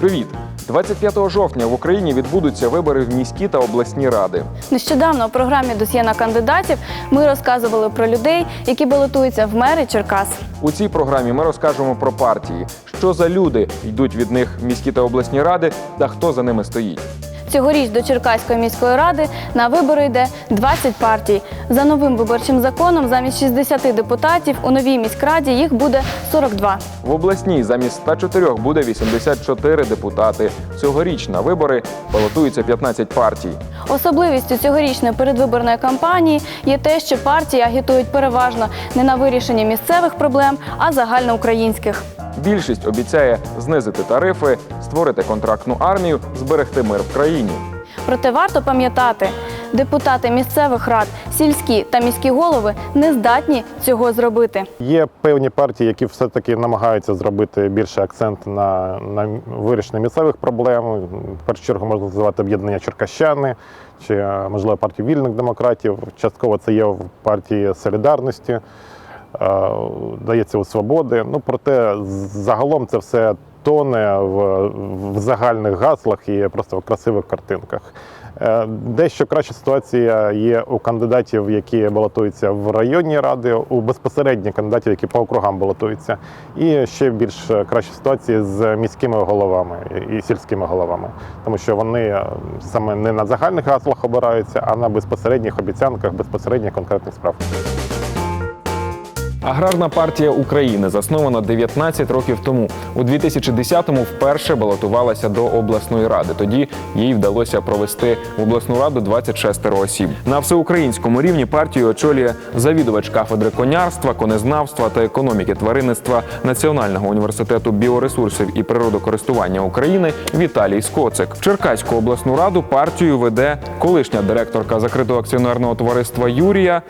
Привіт! 25 жовтня в Україні відбудуться вибори в міські та обласні ради. Нещодавно у програмі «Досьє на кандидатів ми розказували про людей, які балотуються в мери Черкас. У цій програмі ми розкажемо про партії, що за люди йдуть від них в міські та обласні ради та хто за ними стоїть. Цьогоріч до Черкаської міської ради на вибори йде 20 партій. За новим виборчим законом замість 60 депутатів у новій міськраді їх буде 42. В обласній замість 104 буде 84 депутати. Цьогоріч на вибори балотуються 15 партій. Особливістю цьогорічної передвиборної кампанії є те, що партії агітують переважно не на вирішення місцевих проблем, а загальноукраїнських. Більшість обіцяє знизити тарифи, створити контрактну армію, зберегти мир в країні. Проте варто пам'ятати, депутати місцевих рад, сільські та міські голови не здатні цього зробити. Є певні партії, які все-таки намагаються зробити більше акцент на, на вирішення місцевих проблем. В першу чергу можна називати об'єднання Черкащани чи е, можливо партію вільних демократів. Частково це є в партії Солідарності, е, дається у свободи. Ну проте загалом це все тоне в, в загальних гаслах і просто в красивих картинках. Е, Дещо краща ситуація є у кандидатів, які балотуються в районні ради, у безпосередніх кандидатів, які по округам балотуються, і ще більш краща ситуація з міськими головами і сільськими головами, тому що вони е, саме не на загальних гаслах обираються, а на безпосередніх обіцянках, безпосередніх конкретних справ. Аграрна партія України заснована 19 років тому. У 2010-му вперше балотувалася до обласної ради. Тоді їй вдалося провести в обласну раду 26 осіб. На всеукраїнському рівні партію очолює завідувач кафедри конярства, конезнавства та економіки тваринництва Національного університету біоресурсів і природокористування України Віталій Скоцик. В Черкаську обласну раду партію веде колишня директорка закритого акціонерного товариства Юрія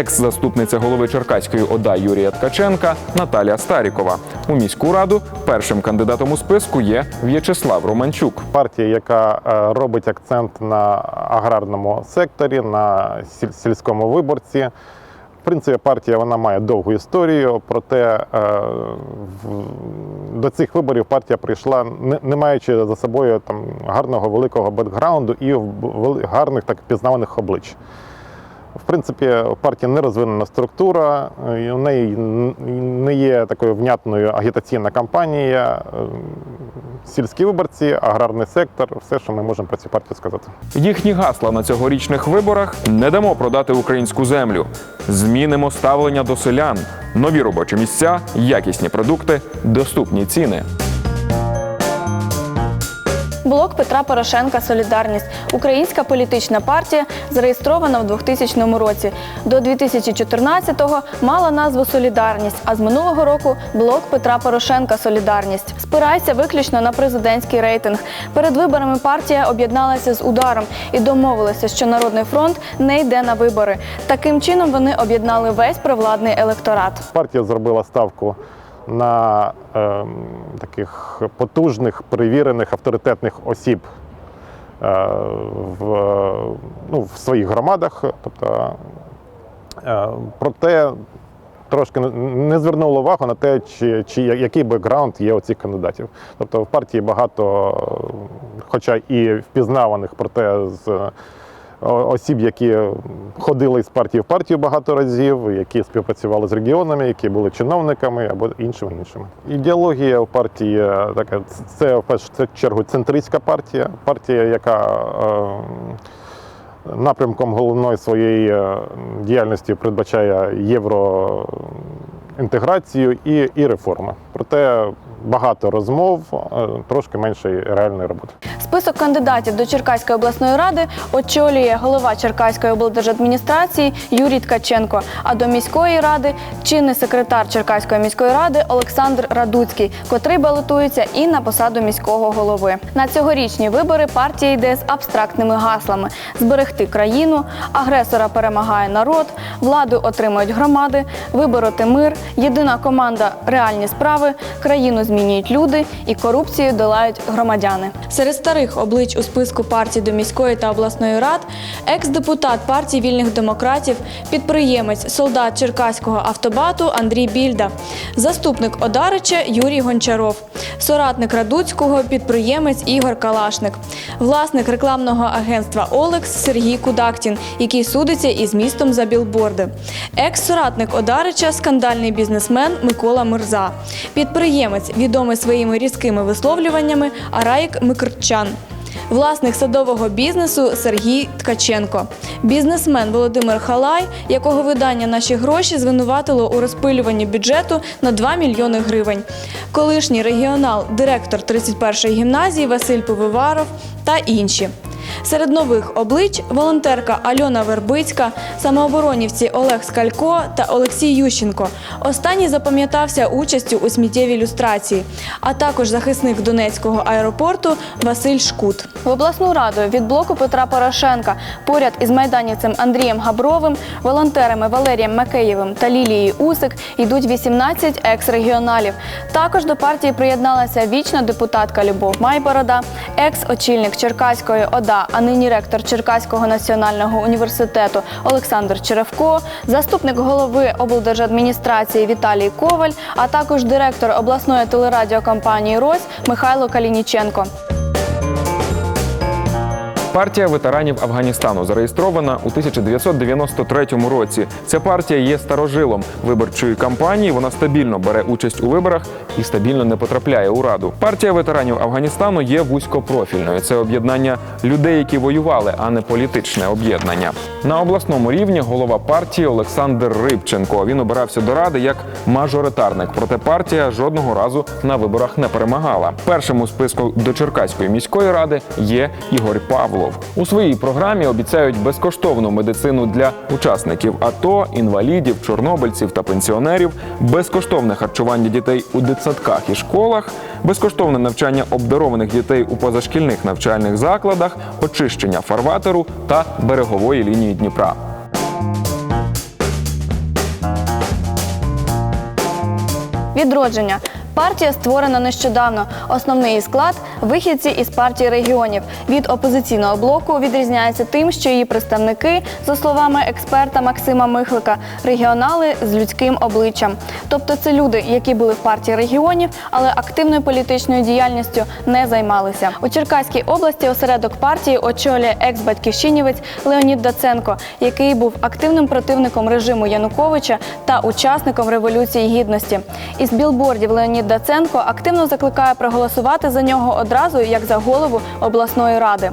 екс-заступниця голови Черкаської ОДА Юрія Ткаченка Наталія Старікова. У міську раду першим кандидатом у списку є В'ячеслав Романчук. партія, яка е, робить акцент на аграрному секторі, на сіль- сільському виборці. В принципі, партія вона має довгу історію, проте е, до цих виборів партія прийшла, не, маючи за собою там гарного великого бекграунду і гарних так пізнаваних облич. В принципі, у партії не розвинена структура, у неї не є такою внятною агітаційна кампанія. Е, Сільські виборці, аграрний сектор все, що ми можемо про цю партію сказати. Їхні гасла на цьогорічних виборах не дамо продати українську землю. Змінимо ставлення до селян, нові робочі місця, якісні продукти, доступні ціни. Блок Петра Порошенка Солідарність українська політична партія, зареєстрована в 2000 році. До 2014-го мала назву Солідарність, а з минулого року блок Петра Порошенка Солідарність. Спирається виключно на президентський рейтинг. Перед виборами партія об'єдналася з ударом і домовилася, що Народний фронт не йде на вибори. Таким чином вони об'єднали весь провладний електорат. Партія зробила ставку на е, таких потужних, перевірених, авторитетних осіб е, в, ну, в своїх громадах. Тобто, е, проте трошки не- звернула увагу на те, чи, чи який бекграунд є у цих кандидатів. Тобто в партії багато, хоча і впізнаваних, проте з осіб, які ходили з партії в партію багато разів, які співпрацювали з регіонами, які були чиновниками або іншими іншими. Ідеологія у партії е, така це в першу чергу центристська партія, партія, яка е, напрямком головної своєї е, діяльності передбачає євроінтеграцію і, і реформи. Проте багато розмов, е, трошки менше реальної роботи. Список кандидатів до Черкаської обласної ради очолює голова Черкаської облдержадміністрації Юрій Ткаченко. А до міської ради чинний секретар Черкаської міської ради Олександр Радуцький, котрий балотується і на посаду міського голови. На цьогорічні вибори партія йде з абстрактними гаслами: зберегти країну, агресора перемагає народ, владу отримують громади, вибороти мир, Єдина команда реальні справи, країну змінюють люди і корупцію долають громадяни. Серед старих облич у списку партій до міської та обласної рад екс-депутат партії вільних демократів, підприємець, солдат Черкаського автобату Андрій Більда, заступник Одарича Юрій Гончаров, соратник Радуцького, підприємець Ігор Калашник, власник рекламного агентства Олекс Сергій Кудактін, який судиться із містом за білборди, екс-соратник Одарича, скандальний бізнесмен Микола Мирза, підприємець, відомий своїми різкими висловлюваннями Араїк Микрчан. Власник садового бізнесу Сергій Ткаченко, бізнесмен Володимир Халай, якого видання наші гроші звинуватило у розпилюванні бюджету на 2 мільйони гривень. Колишній регіонал, директор 31-ї гімназії Василь Повиваров та інші. Серед нових облич волонтерка Альона Вербицька, самооборонівці Олег Скалько та Олексій Ющенко. Останній запам'ятався участю у сміттєвій люстрації, а також захисник Донецького аеропорту Василь Шкут. В обласну раду від блоку Петра Порошенка поряд із майданівцем Андрієм Габровим, волонтерами Валерієм Макеєвим та Лілією Усик йдуть 18 екс-регіоналів. Також до партії приєдналася вічна депутатка Любов Майборода, екс-очільник Черкаської ОДА, а нині ректор Черкаського національного університету Олександр Черевко, заступник голови облдержадміністрації Віталій Коваль, а також директор обласної телерадіокомпанії Рось Михайло Калініченко. Партія ветеранів Афганістану зареєстрована у 1993 році. Ця партія є старожилом виборчої кампанії. Вона стабільно бере участь у виборах і стабільно не потрапляє у раду. Партія ветеранів Афганістану є вузькопрофільною. Це об'єднання людей, які воювали, а не політичне об'єднання. На обласному рівні голова партії Олександр Рибченко. Він обирався до ради як мажоритарник. Проте партія жодного разу на виборах не перемагала. Першим у списку до Черкаської міської ради є Ігор Павлов. У своїй програмі обіцяють безкоштовну медицину для учасників АТО, інвалідів, чорнобильців та пенсіонерів, безкоштовне харчування дітей у дитсадках і школах, безкоштовне навчання обдарованих дітей у позашкільних навчальних закладах, очищення фарватеру та берегової лінії Дніпра. Відродження. Партія створена нещодавно. Основний склад вихідці із партії регіонів. Від опозиційного блоку відрізняється тим, що її представники, за словами експерта Максима Михлика, регіонали з людським обличчям. Тобто це люди, які були в партії регіонів, але активною політичною діяльністю не займалися. У Черкаській області осередок партії очолює екс-батьківщинівець Леонід Даценко, який був активним противником режиму Януковича та учасником революції гідності. Із білбордів Леонід Даценко активно закликає проголосувати за нього одразу як за голову обласної ради.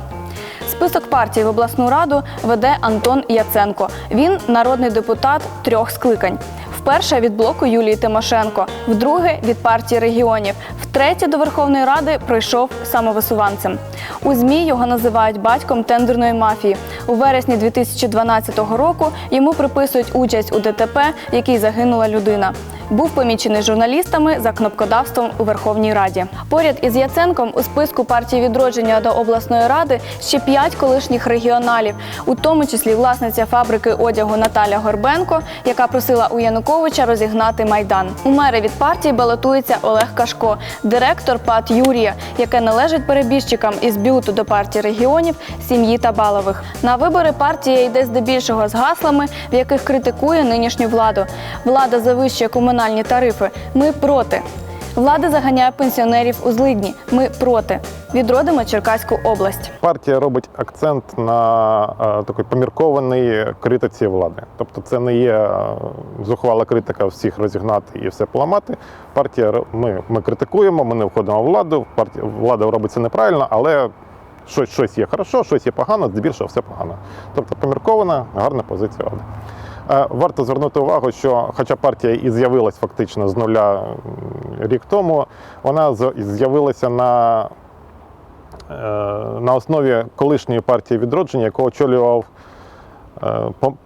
Список партій в обласну раду веде Антон Яценко. Він народний депутат трьох скликань. Вперше від блоку Юлії Тимошенко, вдруге від партії регіонів, втретє до Верховної Ради прийшов самовисуванцем. У ЗМІ його називають батьком тендерної мафії. У вересні 2012 року йому приписують участь у ДТП, в якій загинула людина. Був помічений журналістами за кнопкодавством у Верховній Раді. Поряд із Яценком у списку партії відродження до обласної ради ще п'ять колишніх регіоналів, у тому числі власниця фабрики одягу Наталя Горбенко, яка просила у Януковича розігнати майдан. У мери від партії балотується Олег Кашко, директор ПАТ Юрія, яке належить перебіжчикам із бюту до партії регіонів сім'ї Табалових. На вибори партія йде здебільшого з гаслами, в яких критикує нинішню владу. Влада завищує комунальні тарифи. Ми проти. Влада заганяє пенсіонерів у злидні. Ми проти. Відродимо Черкаську область. Партія робить акцент на е, такій поміркованій критиці влади. Тобто це не є е, зухвала критика всіх розігнати і все поламати. Партія ми, ми критикуємо, ми не входимо в владу. Партія влада робить це неправильно, але щось, щось є хорошо, щось є погано, здебільшого все погано. Тобто поміркована, гарна позиція влади. Е, Варто звернути увагу, що хоча партія і з'явилась фактично з нуля рік тому, вона з'явилася на е, на основі колишньої партії відродження, яку очолював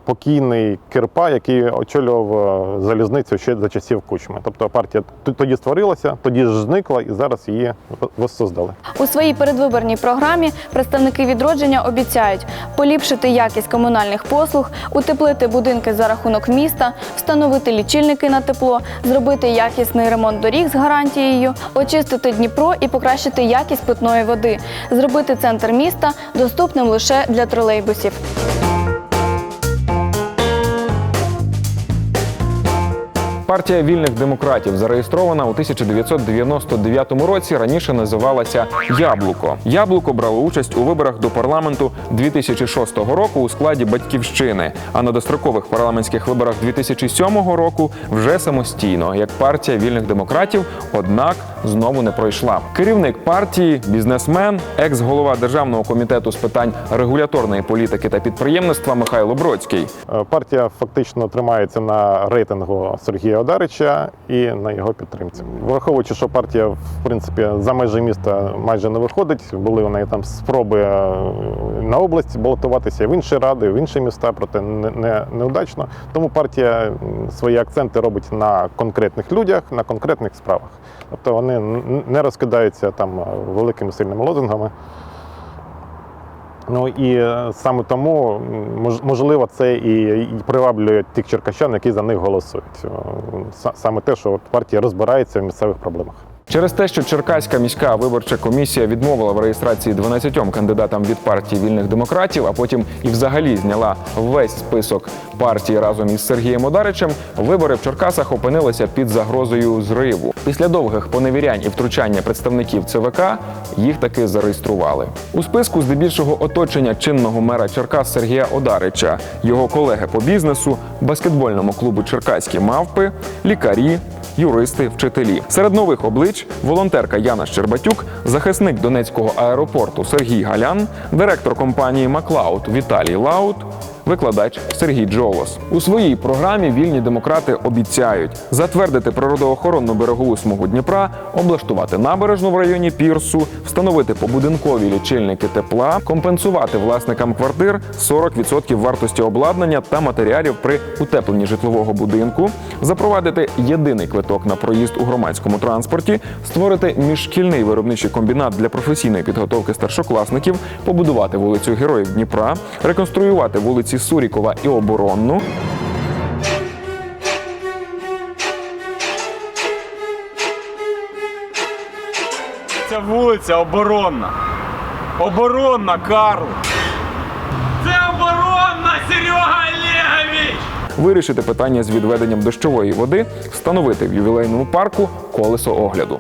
покійний Кирпа, який очолював е, залізницю ще за часів Кучми. Тобто партія тоді створилася, тоді ж зникла і зараз її воссоздали. У своїй передвиборній програмі представники відродження обіцяють поліпшити якість комунальних послуг, утеплити будинки за рахунок міста, встановити лічильники на тепло, зробити якісний ремонт доріг з гарантією, очистити Дніпро і покращити якість питної води, зробити центр міста доступним лише для тролейбусів. Партія вільних демократів зареєстрована у 1999 році. Раніше називалася Яблуко. Яблуко брало участь у виборах до парламенту 2006 року у складі батьківщини. А на дострокових парламентських виборах 2007 року вже самостійно, як партія вільних демократів, однак знову не пройшла. Керівник партії, бізнесмен, екс-голова державного комітету з питань регуляторної політики та підприємництва Михайло Бродський. Е, Партія фактично тримається на рейтингу Сергія Одарича і на його підтримці. Враховуючи, що партія в принципі за межі міста майже не виходить, були неї там спроби е, на область балотуватися в інші ради, в інші міста, проте не, не неудачно. Тому партія свої акценти робить на конкретних людях, на конкретних справах. Тобто вони не розкидаються там е, великими сильними лозунгами. Ну і е, саме тому можливо це і приваблює тих черкащан, які за них голосують. Саме те, що партія розбирається в місцевих проблемах. Через те, що Черкаська міська виборча комісія відмовила в реєстрації 12 кандидатам від партії вільних демократів, а потім і взагалі зняла весь список партії разом із Сергієм Одаричем, вибори в Черкасах опинилися під загрозою зриву. Після довгих поневірянь і втручання представників ЦВК їх таки зареєстрували. У списку здебільшого оточення чинного мера Черкас Сергія Одарича, його колеги по бізнесу, баскетбольному клубу Черкаські мавпи, лікарі, юристи, вчителі. Серед нових облич волонтерка Яна Щербатюк, захисник Донецького аеропорту Сергій Галян, директор компанії Маклауд Віталій Лаут. Викладач Сергій Джолос. У своїй програмі вільні демократи обіцяють затвердити природоохоронну берегову смугу Дніпра, облаштувати набережну в районі пірсу, встановити побудинкові лічильники тепла, компенсувати власникам квартир 40% вартості обладнання та матеріалів при утепленні житлового будинку, запровадити єдиний квиток на проїзд у громадському транспорті, створити міжшкільний виробничий комбінат для професійної підготовки старшокласників, побудувати вулицю Героїв Дніпра, реконструювати вулиці Сурікова і Оборонну. Ця вулиця оборонна. Оборонна, Карл. Це оборонна, Серега Олегович! вирішити питання з відведенням дощової води, встановити в ювілейному парку колесо огляду.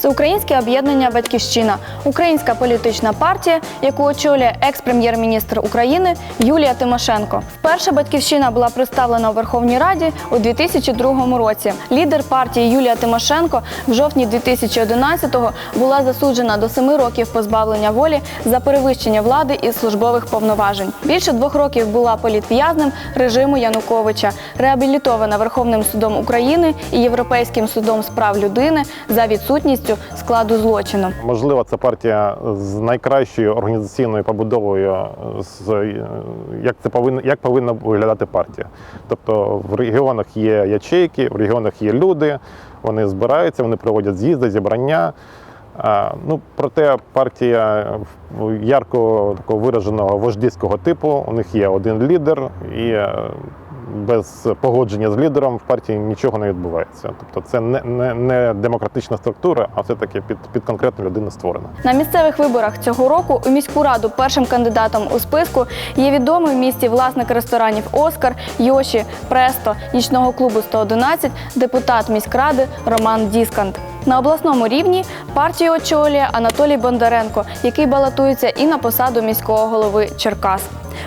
Всеукраїнське об'єднання Батьківщина, українська політична партія, яку очолює екс-прем'єр-міністр України Юлія Тимошенко. Вперше батьківщина була представлена у Верховній Раді у 2002 році. Лідер партії Юлія Тимошенко в жовтні 2011-го була засуджена до семи років позбавлення волі за перевищення влади і службових повноважень. Більше двох років була політв'язним режиму Януковича, реабілітована Верховним судом України і Європейським судом з прав людини за відсутністю складу злочину. Можливо, це партія з найкращою організаційною побудовою, з е, як це повинна як повинна виглядати партія. Тобто в регіонах є ячейки, в регіонах є люди, вони збираються, вони проводять з'їзди, зібрання. Ну, проте партія ярко такого вираженого вождівського типу. У них є один лідер, і е, без погодження з лідером в партії нічого не відбувається. Тобто це не, не, не демократична структура, а все-таки під, під конкретну людину створена. На місцевих виборах цього року у міську раду першим кандидатом у списку є відомий в місті власник ресторанів Оскар, Йоші, Престо, нічного клубу 111, депутат міськради Роман Діскант. На обласному рівні партію очолює Анатолій Бондаренко, який балотується і на посаду міського голови Черкас.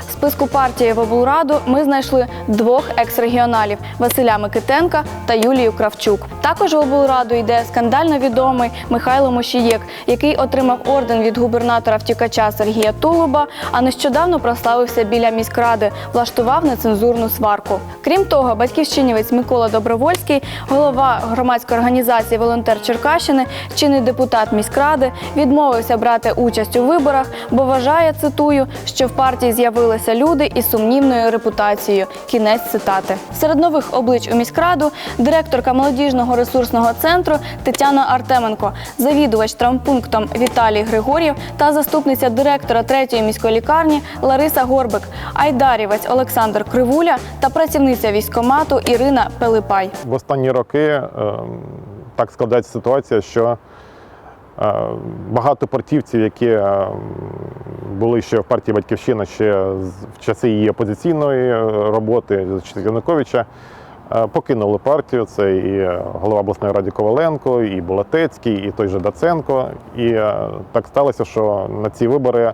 В списку партії в облраду ми знайшли двох екс-регіоналів Василя Микитенка та Юлію Кравчук. Також в облраду йде скандально відомий Михайло Мошієк, який отримав орден від губернатора втікача Сергія Тулуба, а нещодавно прославився біля міськради, влаштував нецензурну сварку. Крім того, батьківщинівець Микола Добровольський, голова громадської організації Волонтер Черкащини, чинний депутат міськради, відмовився брати участь у виборах, бо вважає, цитую, що в партії з'явилися люди із сумнівною репутацією. Кінець цитати. Серед нових облич у міськраду директорка молодіжного ресурсного центру Тетяна Артеменко, завідувач травмпунктом Віталій Григор'єв та заступниця директора третьої міської лікарні Лариса Горбик, айдарівець Олександр Кривуля та працівниця військомату Ірина Пелипай. В останні роки е, так складається ситуація, що е, багато партійців, які е, були ще в партії Батьківщина ще в часи її опозиційної е, роботи Януковича, покинули партію. Це і голова обласної ради Коваленко, і Болотецький, і той же Даценко. І так сталося, що на ці вибори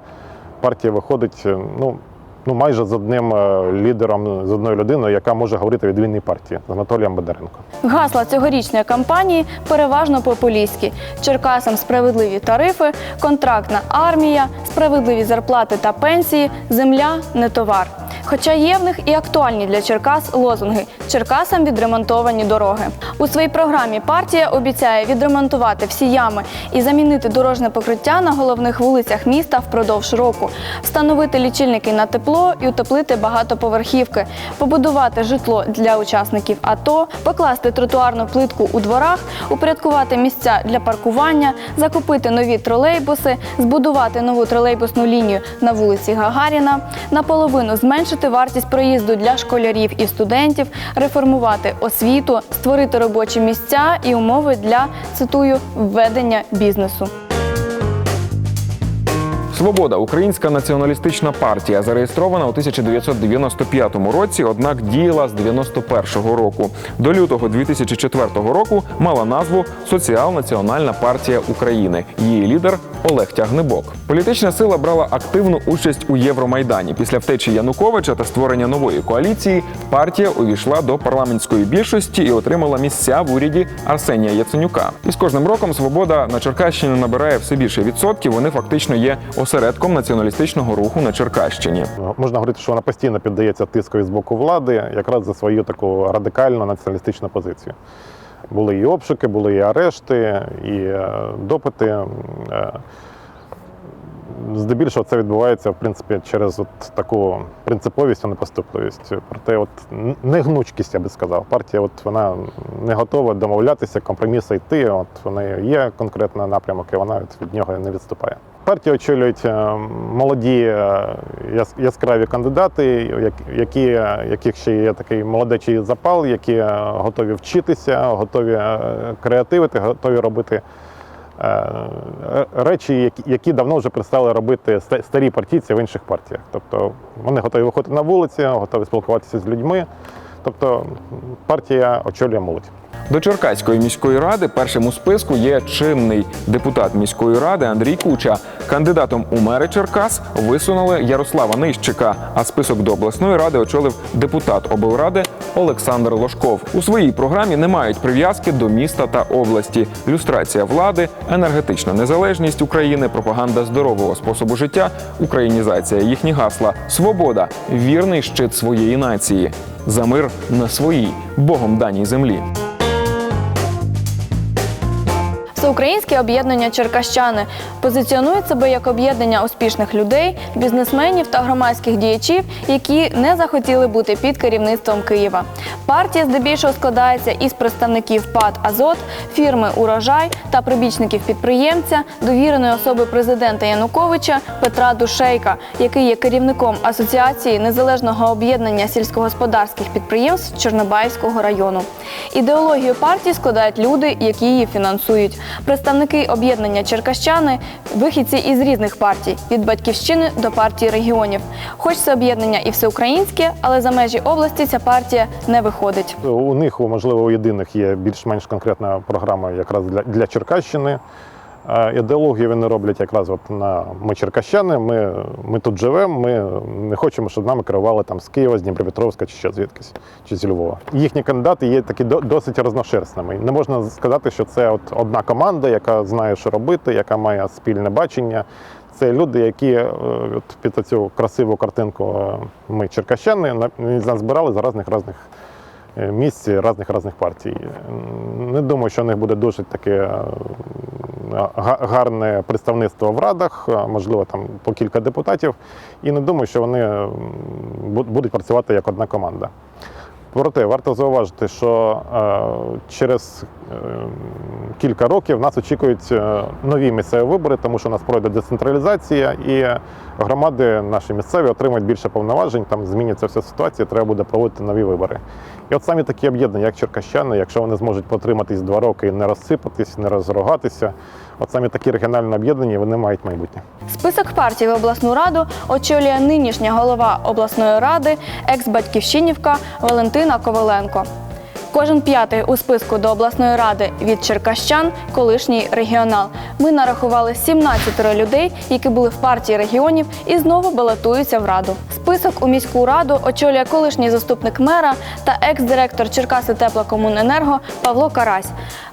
партія виходить ну, ну, майже з одним е, лідером, з одною людиною, яка може говорити від вільної партії з Анатолієм Бондаренко. Гасла цьогорічної кампанії переважно популістські: Черкасам справедливі тарифи, контрактна армія, справедливі зарплати та пенсії, земля не товар. Хоча є в них і актуальні для Черкас лозунги Черкасам відремонтовані дороги. У своїй програмі партія обіцяє відремонтувати всі ями і замінити дорожне покриття на головних вулицях міста впродовж року, встановити лічильники на тепло і утеплити багатоповерхівки, побудувати житло для учасників АТО, покласти тротуарну плитку у дворах, упорядкувати місця для паркування, закупити нові тролейбуси, збудувати нову тролейбусну лінію на вулиці Гагаріна, наполовину зменшити вартість проїзду для школярів і студентів, реформувати освіту, створити робочі місця і умови для цитую введення бізнесу. Свобода, українська націоналістична партія, зареєстрована у 1995 році, однак діяла з 91-го року. До лютого 2004 року мала назву Соціал-Національна партія України. Її лідер Олег Тягнебок. Політична сила брала активну участь у Євромайдані. Після втечі Януковича та створення нової коаліції партія увійшла до парламентської більшості і отримала місця в уряді Арсенія Яценюка. І з кожним роком свобода на Черкащині набирає все більше відсотків. Вони фактично є осередком націоналістичного руху на Черкащині. Можна говорити, що вона постійно піддається тискові з боку влади, якраз за свою таку радикальну націоналістичну позицію. Були і обшуки, були і арешти, і е, допити. Е, Здебільшого це відбувається в принципі через от таку принциповість, а не поступливість. Проте, от негнучкість, я би сказав. Партія, от вона не готова домовлятися, компроміси йти. От в неї є конкретний напрямок, і вона від нього не відступає. Партію очолюють е, молоді е, яскраві кандидати, як- які, е, яких ще є такий молодечий запал, які готові вчитися, готові креативити, готові робити речі, які давно вже перестали робити старі партійці в інших партіях. Тобто вони готові виходити на вулиці, готові спілкуватися з людьми. Тобто партія очолює молодь. До Черкаської міської ради першим у списку є чинний депутат міської ради Андрій Куча. Кандидатом у мери Черкас висунули Ярослава Нищика. А список до обласної ради очолив депутат облради Олександр Ложков. У своїй програмі не мають прив'язки до міста та області. Люстрація влади, енергетична незалежність України, пропаганда здорового способу життя, українізація їхні гасла, свобода, вірний щит своєї нації. За мир на своїй богом даній землі. Всеукраїнське об'єднання Черкащани позиціонує себе як об'єднання успішних людей, бізнесменів та громадських діячів, які не захотіли бути під керівництвом Києва. Партія здебільшого складається із представників ПАД Азот, фірми Урожай та прибічників підприємця, довіреної особи президента Януковича Петра Душейка, який є керівником асоціації незалежного об'єднання сільськогосподарських підприємств Чорнобаївського району. Ідеологію партії складають люди, які її фінансують. Представники об'єднання Черкащани вихідці із різних партій від батьківщини до партії регіонів. Хоч це об'єднання і всеукраїнське, але за межі області ця партія не виходить. У них, можливо, у єдиних є більш-менш конкретна програма якраз для, для Черкащини. Ідеологію вони роблять якраз от на ми черкащани, ми, ми тут живемо, ми не хочемо, щоб нами керували там з Києва, з Дніпропетровська чи ще звідкись, чи з Львова. Їхні кандидати є такі до- досить розношерстними. Не можна сказати, що це от одна команда, яка знає, що робити, яка має спільне бачення. Це люди, які е, от під цю красиву картинку е, ми черкащани, на- нас з різних різних е, місць, різних різних партій. Не думаю, що у них буде дуже таке е, гарне представництво в радах, можливо, там по кілька депутатів. І не думаю, що вони будуть працювати як одна команда. Проте варто зауважити, що е, через кілька років нас очікують е, нові місцеві вибори, тому що у нас пройде децентралізація, і громади наші місцеві отримають більше повноважень. Там зміниться вся ситуація, треба буде проводити нові вибори. І от самі такі об'єднання, як черкащани, якщо вони зможуть потриматись два роки і не розсипатись, не розрогатися, от самі такі регіональні об'єднання вони мають майбутнє. Список партій в обласну раду очолює нинішня голова обласної ради, екс-батьківщинівка Валентина Коваленко. Кожен п'ятий у списку до обласної ради від черкащан колишній регіонал. Ми нарахували 17 людей, які були в партії регіонів і знову балотуються в раду. Список у міську раду очолює колишній заступник мера та екс-директор Черкаси теплокомуненерго Павло Карась.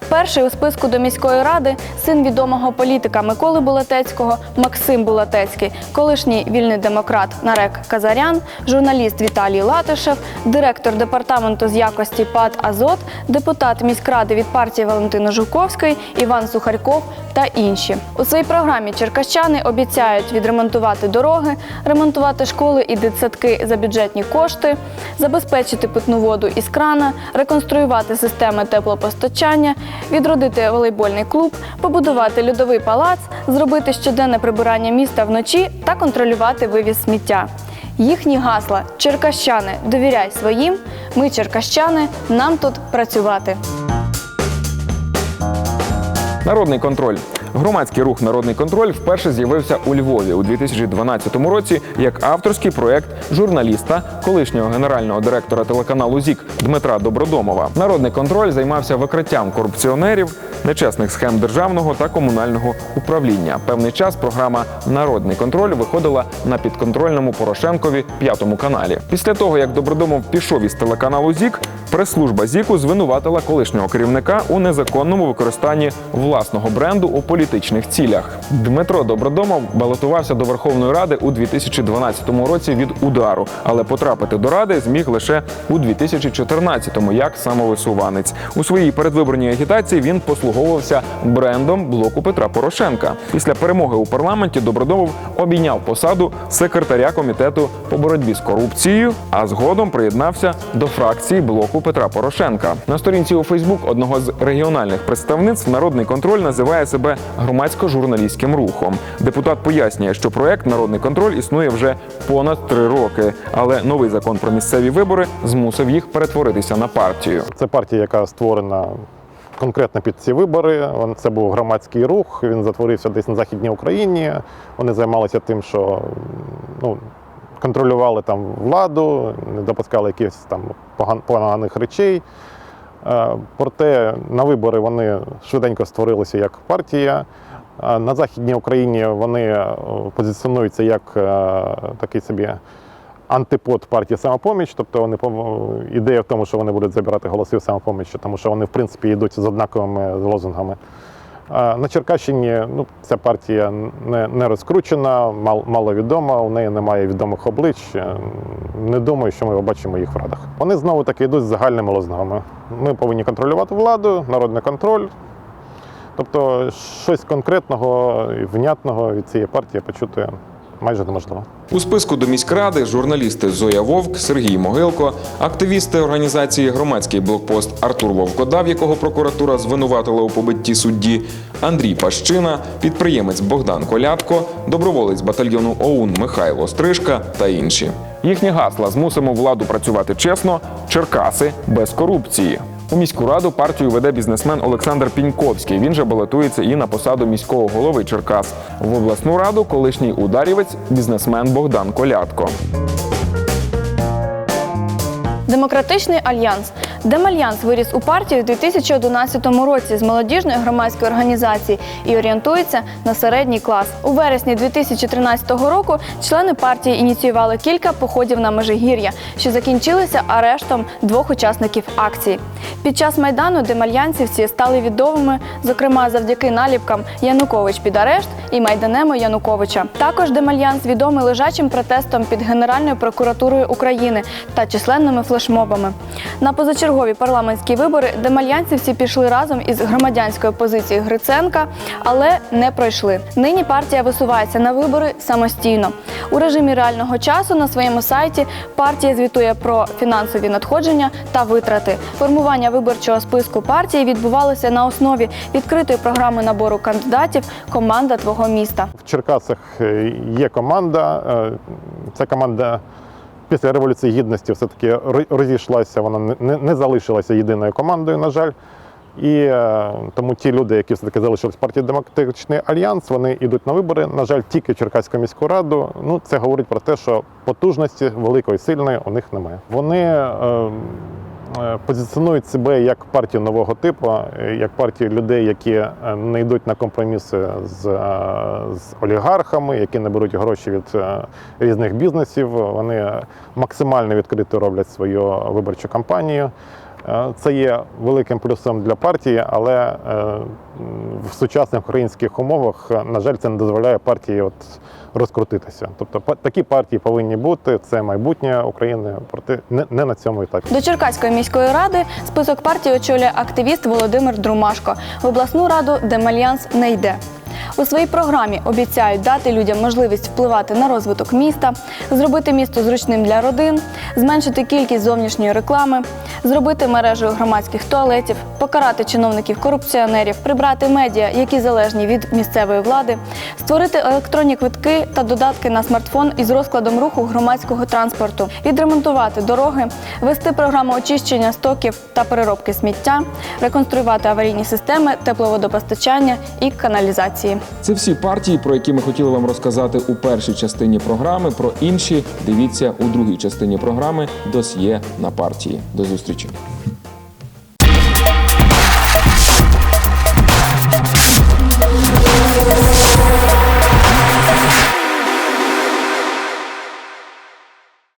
Перший у списку до міської ради син відомого політика Миколи Булатецького Максим Булатецький, колишній вільний демократ Нарек Казарян, журналіст Віталій Латишев, директор департаменту з якості ПАД Азот, депутат міськради від партії Валентини Жуковської, Іван Сухарьков та інші. У своїй програмі черкащани обіцяють відремонтувати дороги, ремонтувати школи і дитсадки за бюджетні кошти, забезпечити питну воду із крана, реконструювати системи теплопостачання, відродити волейбольний клуб, побудувати льодовий палац, зробити щоденне прибирання міста вночі та контролювати вивіз сміття. Їхні гасла Черкащани, довіряй своїм. Ми черкащани, нам тут працювати. Народний контроль. Громадський рух Народний контроль вперше з'явився у Львові у 2012 році як авторський проект журналіста, колишнього генерального директора телеканалу ЗІК Дмитра Добродомова. Народний контроль займався викриттям корупціонерів, нечесних схем державного та комунального управління. Певний час програма Народний контроль виходила на підконтрольному Порошенкові п'ятому каналі. Після того як Добродомов пішов із телеканалу ЗІК, прес-служба ЗІКу звинуватила колишнього керівника у незаконному використанні власного бренду у політичних цілях. Дмитро Добродомов балотувався до Верховної Ради у 2012 році від удару, але потрапити до ради зміг лише у 2014-му як самовисуванець. У своїй передвиборній агітації він послуговувався брендом блоку Петра Порошенка. Після перемоги у парламенті Добродомов обійняв посаду секретаря комітету по боротьбі з корупцією, а згодом приєднався до фракції блоку Петра Порошенка. На сторінці у Фейсбук одного з регіональних представництв народний контроль називає себе громадсько-журналістським рухом. Депутат пояснює, що проект Народний контроль існує вже понад три роки, але новий закон про місцеві вибори змусив їх перетворитися на партію. Це партія, яка створена конкретно під ці вибори. Це був громадський рух. Він затворився десь на Західній Україні. Вони займалися тим, що ну, контролювали там владу, не допускали якихось там поган- поганих речей. Е, Проте на вибори вони швиденько створилися як партія. А На Західній Україні вони е, позиціонуються як е, такий собі антипод партії самопоміч. Тобто вони ідея в тому, що вони будуть забирати голоси в самопомічі, тому що вони в принципі йдуть з однаковими лозунгами. На Черкащині ну, ця партія не, не розкручена, мал, маловідома, у неї немає відомих облич. Не думаю, що ми побачимо їх в радах. Вони знову таки йдуть з загальними лозунгами. Ми повинні контролювати владу, народний контроль. Тобто щось конкретного і внятного від цієї партії почути майже неможливо. У списку до міськради журналісти Зоя Вовк, Сергій Могилко, активісти організації Громадський блокпост Артур Вовкодав, якого прокуратура звинуватила у побитті судді, Андрій Пащина, підприємець Богдан Колядко, доброволець батальйону ОУН Михайло Стрижка та інші. Їхні гасла змусимо владу працювати чесно, Черкаси без корупції. У міську раду партію веде бізнесмен Олександр Піньковський. Він же балотується і на посаду міського голови Черкас. В обласну раду колишній ударівець бізнесмен Богдан Колядко. Демократичний альянс Демальянс виріс у партію у 2011 році з молодіжної громадської організації і орієнтується на середній клас. У вересні 2013 року члени партії ініціювали кілька походів на Межигір'я, що закінчилися арештом двох учасників акції. Під час майдану демальянцівці стали відомими, зокрема завдяки наліпкам Янукович під арешт і майданемо Януковича. Також демальянс відомий лежачим протестом під Генеральною прокуратурою України та численними флешмобами. На позачергові парламентські вибори демальянцівці пішли разом із громадянською позицією Гриценка, але не пройшли. Нині партія висувається на вибори самостійно. У режимі реального часу на своєму сайті партія звітує про фінансові надходження та витрати. Формування виборчого списку партії відбувалося на основі відкритої програми набору кандидатів Команда твого міста. В Черкасах е, є команда. е, Ця команда після Революції Гідності все-таки ро- розійшлася, вона не- залишилася єдиною командою, на жаль. І е, тому ті люди, які все-таки залишились партії Демократичний Альянс, вони йдуть на вибори. На жаль, тільки Черкаську міську раду. Ну, це говорить про те, що потужності великої, сильної у них немає. Вони е, позиціонують себе як партію нового типу, е, як партію людей, які е, не йдуть на компроміси з, е, з олігархами, які не беруть гроші від е, різних бізнесів. Вони максимально відкрито роблять свою виборчу кампанію. Е, Це є великим плюсом для партії, але е, в сучасних українських умовах, на жаль, це не дозволяє партії от розкрутитися. Тобто такі партії повинні бути. Це майбутнє України, проте не, не на цьому етапі. До Черкаської міської ради список партії очолює активіст Володимир Друмашко. В обласну раду Демальянс не йде. У своїй програмі обіцяють дати людям можливість впливати на розвиток міста, зробити місто зручним для родин, зменшити кількість зовнішньої реклами, зробити мережею громадських туалетів, покарати чиновників-корупціонерів, прибрати медіа, які залежні від місцевої влади, створити електронні квитки та додатки на смартфон із розкладом руху громадського транспорту, відремонтувати дороги, вести програму очищення стоків та переробки сміття, реконструювати аварійні системи тепловодопостачання і каналізації. Це всі партії, про які ми хотіли вам розказати у першій частині програми. Про інші дивіться у другій частині програми Досьє на партії. До зустрічі.